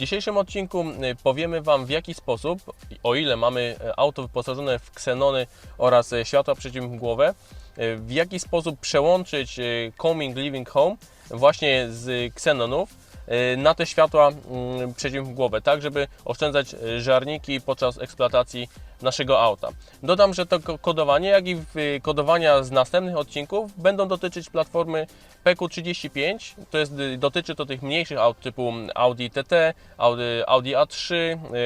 dzisiejszym odcinku y, powiemy Wam w jaki sposób, o ile mamy e, auto wyposażone w ksenony oraz e, światła przeciwmgłowe, w jaki sposób przełączyć Coming Living Home właśnie z ksenonów e, na te światła mm, przeciwmgłowe, tak żeby oszczędzać e, żarniki podczas eksploatacji naszego auta. Dodam, że to ko- kodowanie, jak i w- kodowania z następnych odcinków będą dotyczyć platformy PQ35, to jest, y, dotyczy to tych mniejszych aut typu Audi TT, Audi, Audi A3,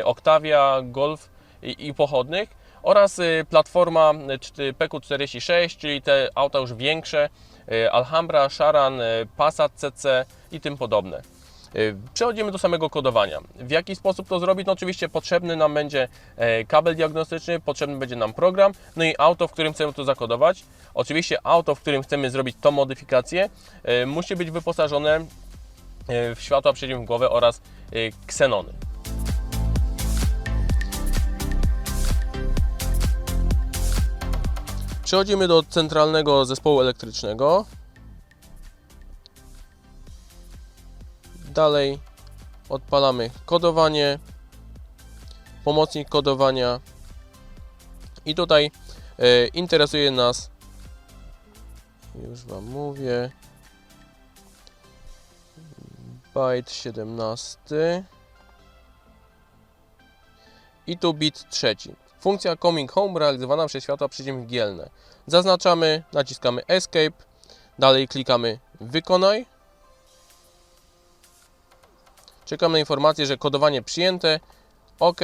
y, Octavia, Golf i, i pochodnych oraz y, platforma y, czty- PQ46, czyli te auta już większe, y, Alhambra, Sharan, Passat CC i tym podobne. Przechodzimy do samego kodowania. W jaki sposób to zrobić? No oczywiście potrzebny nam będzie e, kabel diagnostyczny, potrzebny będzie nam program, no i auto, w którym chcemy to zakodować. Oczywiście auto, w którym chcemy zrobić tą modyfikację, e, musi być wyposażone e, w światła przeciwmgłowe oraz ksenony. Przechodzimy do centralnego zespołu elektrycznego. Dalej odpalamy kodowanie, pomocnik kodowania i tutaj e, interesuje nas, już Wam mówię, byte 17 i tu bit trzeci. Funkcja Coming Home realizowana przez światła przeciwmgielne. Zaznaczamy, naciskamy Escape, dalej klikamy Wykonaj. Czekamy na informację, że kodowanie przyjęte. OK.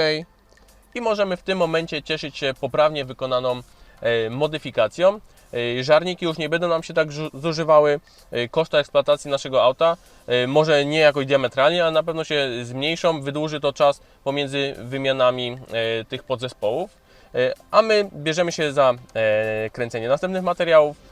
I możemy w tym momencie cieszyć się poprawnie wykonaną e, modyfikacją. E, Żarniki już nie będą nam się tak zużywały. E, Koszta eksploatacji naszego auta e, może nie jakoś diametralnie, ale na pewno się zmniejszą. Wydłuży to czas pomiędzy wymianami tych podzespołów. A my bierzemy się za e, kręcenie następnych materiałów.